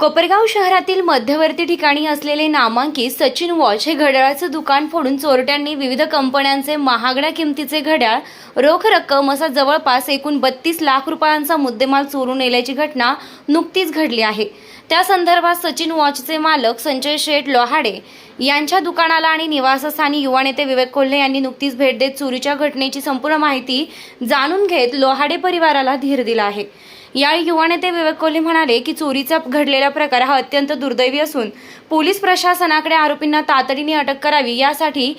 कोपरगाव शहरातील मध्यवर्ती ठिकाणी असलेले नामांकित सचिन वॉच हे घड्याळाचं दुकान फोडून चोरट्यांनी विविध कंपन्यांचे महागड्या किमतीचे घड्याळ रोख रक्कम असा जवळपास एकूण बत्तीस लाख रुपयांचा मुद्देमाल चोरून नेल्याची घटना नुकतीच घडली आहे. त्या संदर्भात सचिन वॉचचे मालक संजय शेठ लोहाडे यांच्या दुकानाला आणि निवासस्थानी युवा नेते विवेक कोल्हे यांनी नुकतीच भेट देत चोरीच्या घटनेची संपूर्ण माहिती जाणून घेत लोहाडे परिवाराला धीर दिला आहे. यावेळी युवा नेते विवेक कोहली म्हणाले की चोरीचा घडलेला प्रकार हा अत्यंत दुर्दैवी असून पोलीस प्रशासनाकडे आरोपींना तातडीने अटक करावी यासाठी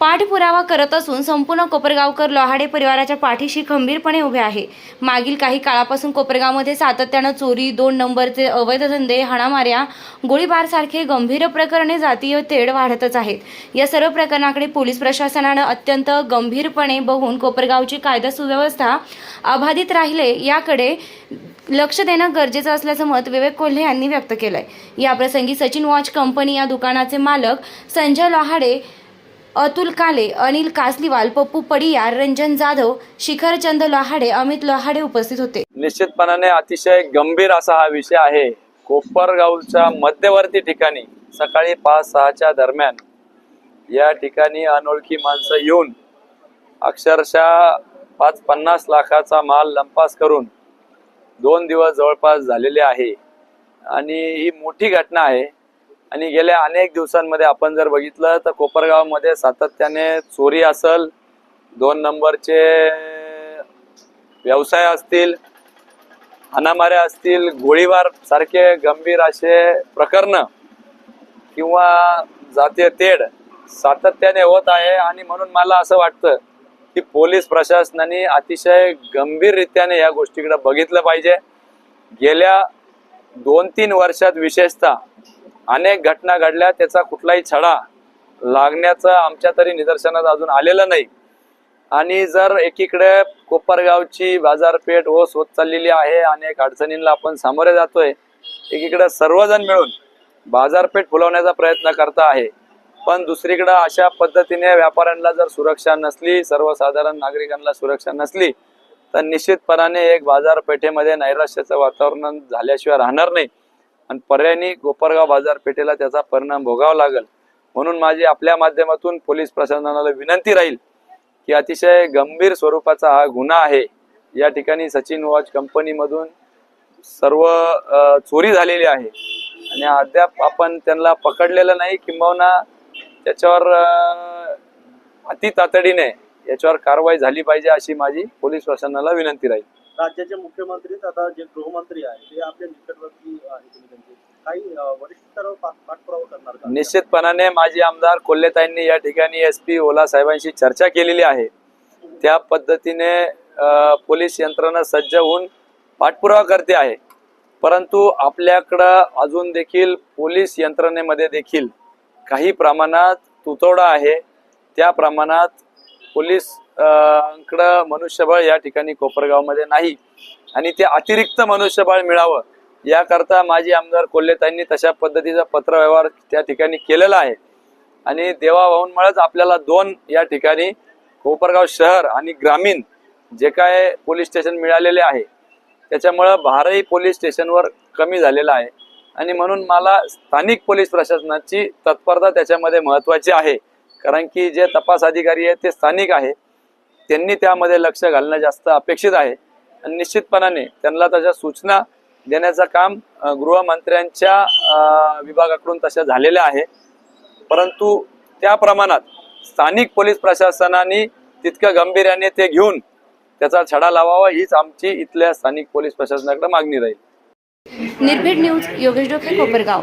पाठपुरावा करत असून संपूर्ण कोपरगावकर लोहाडे परिवाराच्या पाठीशी खंबीरपणे उभे आहे. मागील काही काळापासून कोपरगावमध्ये सातत्यानं चोरी दोन नंबरचे अवैध धंदे हाणामाऱ्या गोळीबारसारखे गंभीर प्रकरणे जातीय तेढ वाढतच आहेत. या सर्व प्रकरणाकडे पोलीस प्रशासनानं अत्यंत गंभीरपणे बघून कोपरगावची कायदा सुव्यवस्था अबाधित राहिले याकडे लक्ष देणं गरजेचं असल्याचं मत विवेक कोल्हे यांनी व्यक्त केलंय. याप्रसंगी सचिन वॉच कंपनी या दुकानाचे मालक संजय लोहाडे अतुल काले अनिल कासलीवाल पप्पू पडियार रंजन जाधव शिखरचंद लोहाडे अमित लोहाडे उपस्थित होते. निश्चितपणाने अतिशय गंभीर असा हा विषय आहे. कोपरगावच्या मध्यवर्ती ठिकाणी सकाळी पाच सहाच्या दरम्यान या ठिकाणी अनोळखी माणसं येऊन अक्षरशः पाच पन्नास लाखाचा माल लंपास करून दोन दिवस जवळपास झालेले आहे. आणि ही मोठी घटना आहे. आणि गेल्या अनेक दिवसांमध्ये आपण जर बघितलं तर कोपरगावमध्ये सातत्याने चोरी असल दोन नंबरचे व्यवसाय असतील हाणामाऱ्या असतील गोळीबार सारखे गंभीर असे प्रकरण किंवा जातीय तेढ सातत्याने होत आहे. आणि म्हणून मला असं वाटतं की पोलीस प्रशासनाने अतिशय गंभीररित्याने या गोष्टीकडे बघितलं पाहिजे. गेल्या दोन तीन वर्षात विशेषतः अनेक घटना घडल्या त्याचा कुठलाही छडा लागण्याचं आमच्या तरी निदर्शनात अजून आलेलं नाही. आणि जर एकीकडे कोपरगावची बाजारपेठ ओस होत चाललेली आहे अनेक अडचणींना आपण सामोरे जातोय एकीकडे सर्वजण मिळून बाजारपेठ फुलवण्याचा प्रयत्न करता आहे. पण दुसरीकडे अशा पद्धतीने व्यापाऱ्यांना जर सुरक्षा नसली सर्वसाधारण नागरिकांना सुरक्षा नसली तर निश्चितपणाने एक बाजारपेठेमध्ये नैराश्याचं वातावरण झाल्याशिवाय राहणार नाही. आणि पर्यायी गोपरगाव बाजारपेठेला त्याचा परिणाम भोगावा लागेल. म्हणून माझी आपल्या माध्यमातून पोलीस प्रशासनाला विनंती राहील की अतिशय गंभीर स्वरूपाचा हा गुन्हा आहे. या ठिकाणी सचिन वॉच कंपनीमधून सर्व चोरी झालेली आहे. आणि अद्याप आपण त्यांना पकडलेलं नाही किंबहुना त्याच्यावर अति तातडीने याच्यावर कारवाई झाली पाहिजे अशी माझी पोलीस प्रशासनाला विनंती राहील. राज्याचे मुख्यमंत्री तथा जे गृहमंत्री आहे ते आपल्या निकटवर्ती आहे त्यांचे. काही वरिष्ठ स्तरावर पाठपुरावा करणार का? निश्चितपणाने माजी आमदार कोल्हेताईंनी या ठिकाणी एस पी ओला साहेबांशी चर्चा केलेली आहे. त्या पद्धतीने पोलीस यंत्रणा सज्ज होऊन पाठपुरावा करते आहे. परंतु आपल्याकडं अजून देखील पोलीस यंत्रणेमध्ये देखील काही प्रमाणात तुतवडा आहे. त्या प्रमाणात पोलीस अंकडं मनुष्यबळ या ठिकाणी कोपरगावमध्ये नाही. आणि ते अतिरिक्त मनुष्यबळ मिळावं याकरता माजी आमदार कोल्हेताईंनी तशा पद्धतीचा पत्रव्यवहार त्या ठिकाणी केलेला आहे. आणि देवाभाऊंमुळेच आपल्याला दोन या ठिकाणी कोपरगाव शहर आणि ग्रामीण जे काय पोलीस स्टेशन मिळालेले आहे त्याच्यामुळं भारही पोलीस स्टेशनवर कमी झालेला आहे. आणि म्हणून मला स्थानिक पोलीस प्रशासनाची तत्परता त्याच्यामध्ये महत्त्वाची आहे. कारण की जे तपास अधिकारी आहेत ते स्थानिक आहे. त्यांनी त्यामध्ये लक्ष घालणं जास्त अपेक्षित आहे. आणि निश्चितपणाने त्यांना तशा सूचना देण्याचं काम गृहमंत्र्यांच्या विभागाकडून तशा झालेल्या आहे. परंतु त्या प्रमाणात स्थानिक पोलीस प्रशासनाने तितक्या गंभीर्याने ते घेऊन त्याचा छडा लावावा हीच आमची इथल्या स्थानिक पोलीस प्रशासनाकडे मागणी राहील. निर्भीड न्यूज योगेश डोके कोपरगाव.